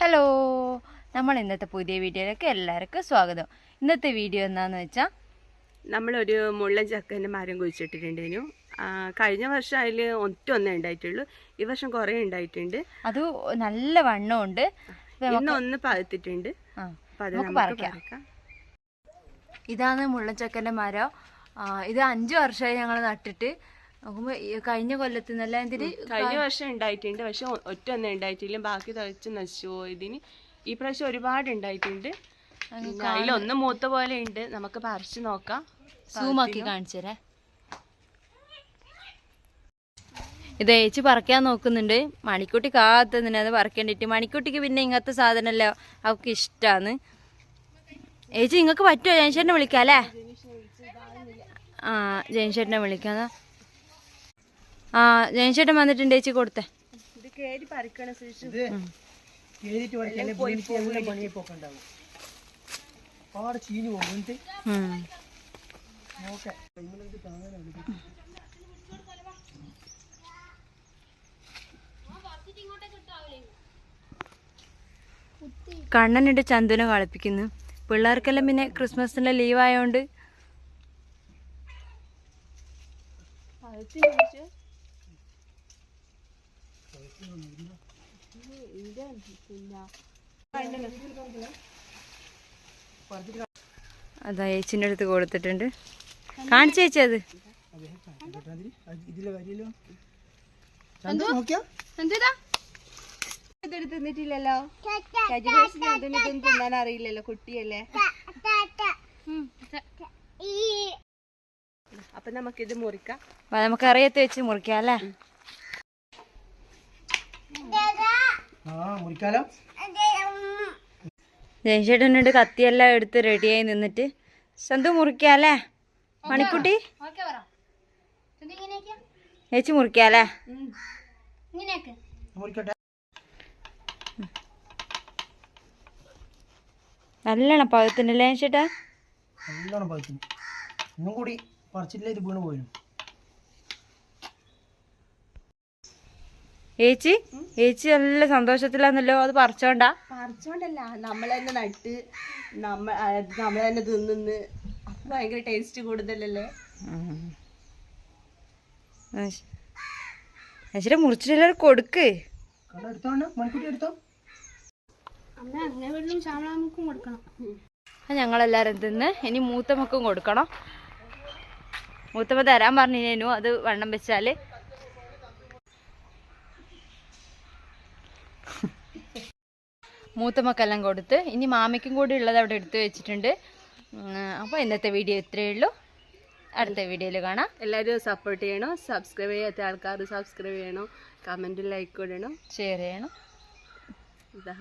Hello നമ്മൾ ഇന്നത്തെ പുതിയ വീഡിയോയിലേക്ക് എല്ലാവർക്കും സ്വാഗതം. ഇന്നത്തെ വീഡിയോ എന്താന്ന് വെച്ചാൽ നമ്മളൊരു മുള്ളൻ ചക്കന്റെ മരം കുഴിച്ചിട്ടിട്ടുണ്ടേനു കഴിഞ്ഞ വർഷം അതിൽ ഒറ്റ ഒന്നേ ഉണ്ടായിട്ടുള്ളൂ. ഈ വർഷം കുറേ ഉണ്ടായിട്ടുണ്ട്. അത് നല്ല വണ്ണമുണ്ട്. ഇന്ന് ഒന്ന് പഴുത്തിട്ടുണ്ട്. ഇതാണ് മുള്ളൻ മുള്ളച്ചക്കന്റെ മരം. ഇത് അഞ്ച് വർഷമായി ഞങ്ങൾ നട്ടിട്ട് നോക്കുമ്പോൾ കഴിഞ്ഞ കൊല്ലത്ത് നല്ല എന്തിന് കഴിഞ്ഞ വർഷം ഉണ്ടായിട്ടുണ്ട്. പക്ഷെ ഒറ്റ ഒന്നും ഉണ്ടായിട്ടില്ല. ബാക്കി തളിച്ച് നശിച്ചു പോയതിന്. ഈ പ്രാവശ്യം ഒരുപാട് ഉണ്ടായിട്ടുണ്ട്. അതിലൊന്ന് മൂത്ത പോലെ ഉണ്ട്. നമുക്ക് പറിച്ച് നോക്കാം. സൂമാക്കി ഇത് ഏച്ചി പറിക്കാൻ നോക്കുന്നുണ്ട്. മണിക്കുട്ടി കാത്തുന്നുണ്ട് അത് പറിക്കേണ്ടിട്ട് മണിക്കുട്ടിക്ക് പിന്നെ ഇങ്ങനത്തെ സാധനമല്ലോ. അവക്ക് ഇഷ്ടമാണ് ഏച്ചി നിങ്ങൾക്ക് പറ്റുമോ? ജയൻചേട്ടനെ വിളിക്കാം അല്ലേ ആ ജയൻചേട്ടനെ വിളിക്കാം. എന്നാ. ആ ജനിച്ചേട്ടൻ വന്നിട്ടുണ്ട് ചേച്ചി കൊടുത്തേ. കണ്ണനിട്ട് ചന്ദന കളിപ്പിക്കുന്നു. പിള്ളേർക്കെല്ലാം പിന്നെ ക്രിസ്മസിന്റെ ലീവ് ആയതുകൊണ്ട് അതാ ചേച്ചിന്റെ അടുത്ത് കൊടുത്തിട്ടുണ്ട്. കാണിച്ചു ചേച്ചി അത്. തിന്നിട്ടില്ലല്ലോ. തിന്നാൻ അറിയില്ലല്ലോ കുട്ടിയല്ലേ. അപ്പൊ നമുക്കിത് മുറിക്കാം. അപ്പൊ നമുക്ക് അറിയത്ത് വെച്ച് മുറിക്കാം അല്ലേ? മുറിക്കാലോ ജയൻചേട്ടനുണ്ട് കത്തിയെല്ലാം എടുത്ത് റെഡിയായി നിന്നിട്ട്. സന്തു മുറിക്കാലേ മണിക്കുട്ടി? ചേച്ചി മുറിക്കാലേ നല്ലോണം പകത്തിനല്ലേ ചേട്ടാ? നല്ലോണം പകത്തിന് ഇന്നും കൂടി പറിച്ചിട്ടില്ല ഇത് വീണ് പോയിരുന്നു ചേച്ചി ഏച്ചി നല്ല സന്തോഷത്തിലാന്നല്ലോ അത് പറിച്ചോണ്ടാ? പറിച്ചോണ്ടല്ല. നമ്മൾ തന്നെ നട്ട് നമ്മ നമ്മൾ തന്നെ ഭയങ്കര ടേസ്റ്റ് കൂടുതലല്ലേ? മുറിച്ചിട്ട് കൊടുക്ക്. ഞങ്ങളെല്ലാരും തിന്ന്. ഇനി മൂത്തമ്മക്കും കൊടുക്കണം. മൂത്തമ്മ തരാൻ പറഞ്ഞു അത് വണ്ണം വെച്ചാൽ. മൂത്തമ്മക്കെല്ലാം കൊടുത്ത്. ഇനി മാമയ്ക്കും കൂടി ഉള്ളത് അവിടെ എടുത്തു വെച്ചിട്ടുണ്ട്. അപ്പോൾ ഇന്നത്തെ വീഡിയോ ഇത്രയേ ഉള്ളൂ. അടുത്ത വീഡിയോയിൽ കാണാം. എല്ലാവരും സപ്പോർട്ട് ചെയ്യണം. സബ്സ്ക്രൈബ് ചെയ്യാത്ത ആൾക്കാർ സബ്സ്ക്രൈബ് ചെയ്യണം. കമന്റ് ലൈക്ക് ഇടണം. ഷെയർ ചെയ്യണം. ഇതാ.